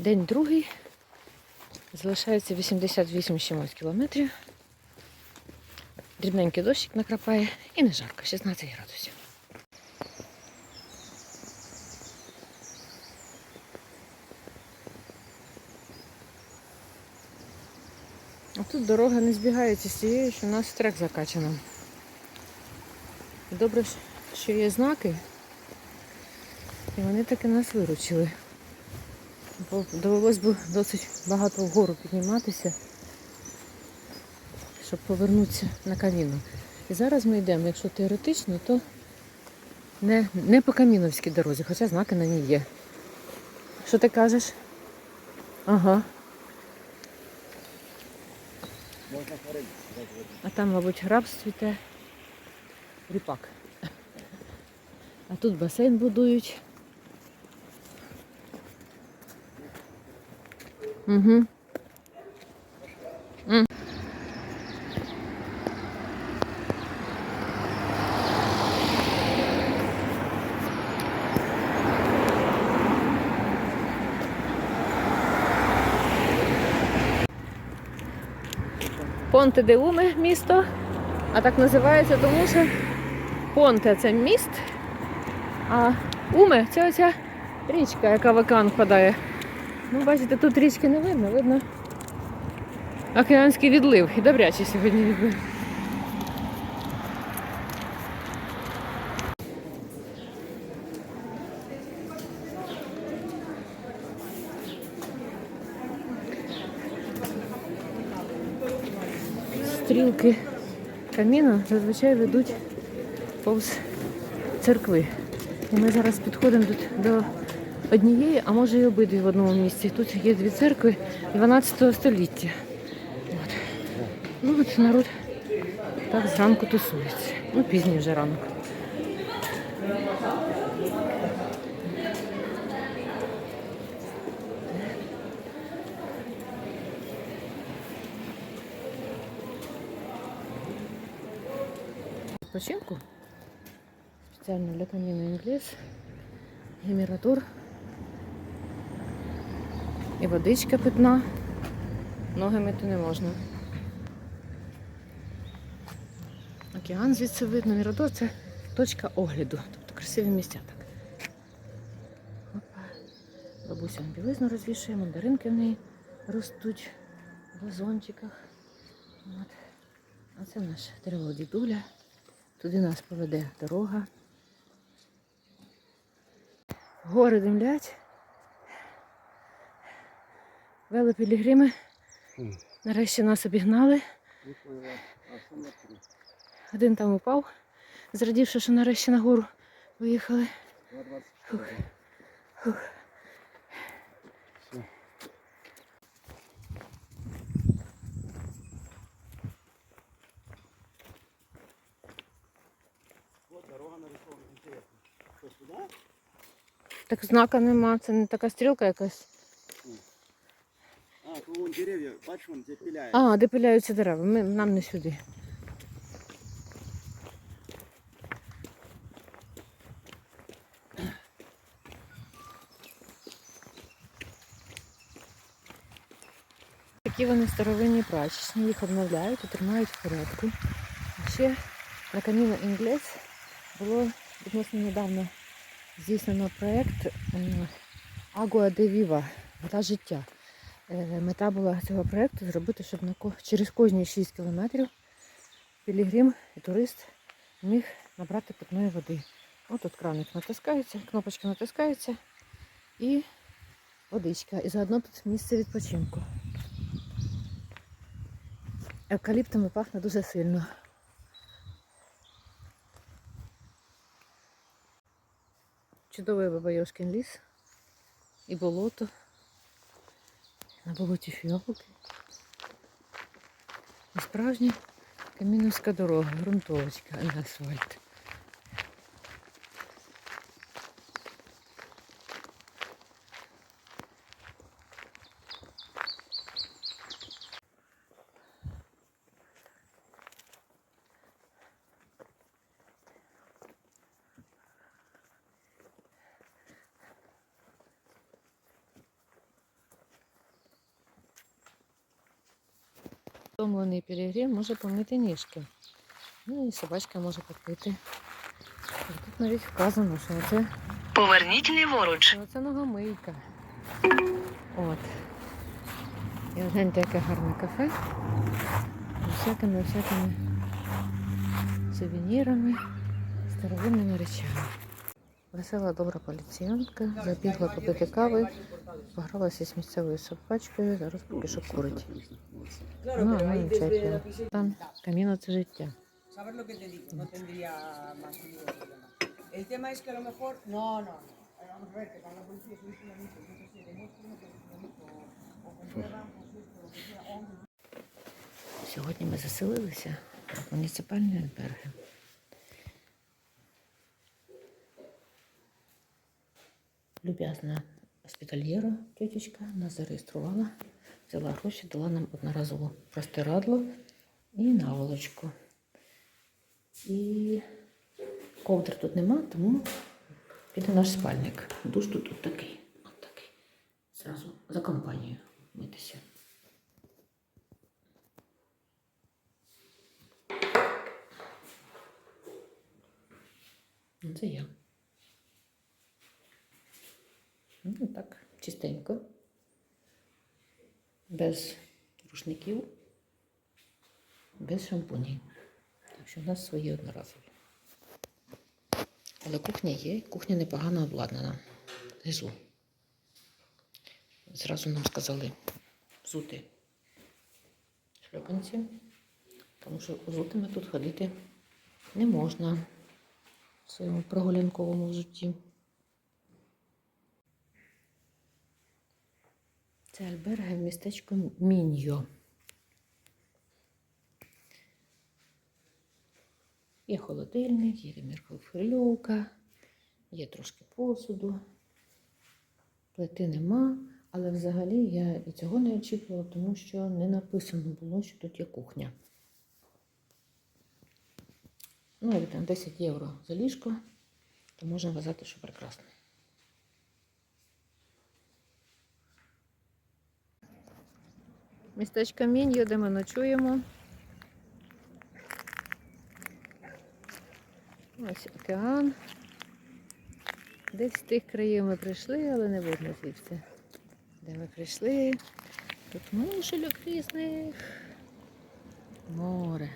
День другий. Залишається 88 з чимось кілометрів. Дрібненький дощик накрапає і не жарко, 16 градусів. А тут дорога не збігається з тією, що у нас трек закачано. Добре, що є знаки, і вони таки нас виручили. Бо довелось би досить багато вгору підніматися, щоб повернутися на каміну. І зараз ми йдемо, якщо теоретично, то не, не по Каміновській дорозі, хоча знаки на ній є. Що ти кажеш? Ага. Можна. А там, мабуть, граб цвіте. Ріпак. А тут басейн будують. Угу. Понте де Уме місто, а так називається, тому що Понте це міст, а Уме це оця річка, яка в океан впадає. Ну, бачите, тут річки не видно, видно океанський відлив. І добрячий сьогодні відлив. Стрілки каміну зазвичай ведуть повз церкви. І ми зараз підходимо тут до однієї, а може і обидві в одному місці. Тут є дві церкви 12 століття. От. Ну от народ так зранку тусується. Ну, пізній вже ранок. Відпочинку спеціально для каміну інгліс, генератор і водичка питна. Ноги мити не можна. Океан звідси видно, Мірадор це точка огляду, тобто красиві місця так. Бабуся білизну розвішує, мандаринки в неї ростуть в вазончиках. От. А це наш дерево дідуля. Туди нас поведе дорога. Гори димлять. Вели пілігрими. Нарешті нас обігнали. Один там упав, зрадівши, що нарешті на гору виїхали. 2,24. Фух. Сюда? Так знака нема, це не така стрілка якась. Деревья, бачиш, вон пиляют. А, де пиляються дерева. Ми, нам не сюди. Такі вони старовинні прачечні, їх обновляють і тримають в порядку. Ще на каміно Інглес було відносно недавно здійснено проєкт Агуа де Віва, вода життя. Е, Мета була цього проєкту зробити, щоб на через кожні 6 кілометрів пілігрим і турист міг набрати питної води. Ось тут краник натискається, кнопочка натискається і водичка. І заодно тут місце відпочинку. Евкаліптами пахне дуже сильно. Чудовий Бабайошкин ліс і болото. На болоті фіалки. І справжня камінівська дорога, ґрунтовочка, а не асфальт. Втомлений перегрів може помити ніжки. Ну і собачка може попити. І тут навіть вказано, що це, Поверніть ліворуч. це ногомийка. От. І гляньте, яке гарне кафе. Всякими всякими сувенірами, старовинними речами. Весела добра поліціянтка, забігла попити кави, погралася з місцевою собачкою, зараз поки що курить. Desde muchacho. la piscina, Там каміно це життя. Eh, Сьогодні ми заселилися в муніципальні альберги. Люб'язна госпітальєра тітечка нас зареєструвала, взяла гроші, дала нам одноразово простирадло і наволочку. І ковдр тут нема, тому піде наш спальник. Душ тут, тут такий. От такий. Зразу за компанію митися. Ну, Це я. Ну, так, чистенько. Без рушників, без шампунів. Так що у нас свої одноразові. Але кухня є, кухня непогано обладнана. Внизу. Зразу нам сказали взути шльопанці, тому що взутими тут ходити не можна в своєму прогулянковому взутті. Це альберга в містечку Міньо. Є холодильник, є мікрофильовка, є трошки посуду. Плити нема, але взагалі я і цього не очікувала, тому що не написано було, що тут є кухня. Ну, як там 10 євро за ліжко, то можна вважати, що прекрасно. Містечко Мін'ю, де ми ночуємо. Ось океан. Десь з тих країв ми прийшли, але не видно звідси. Де ми прийшли? Тут мушельок різних. Море.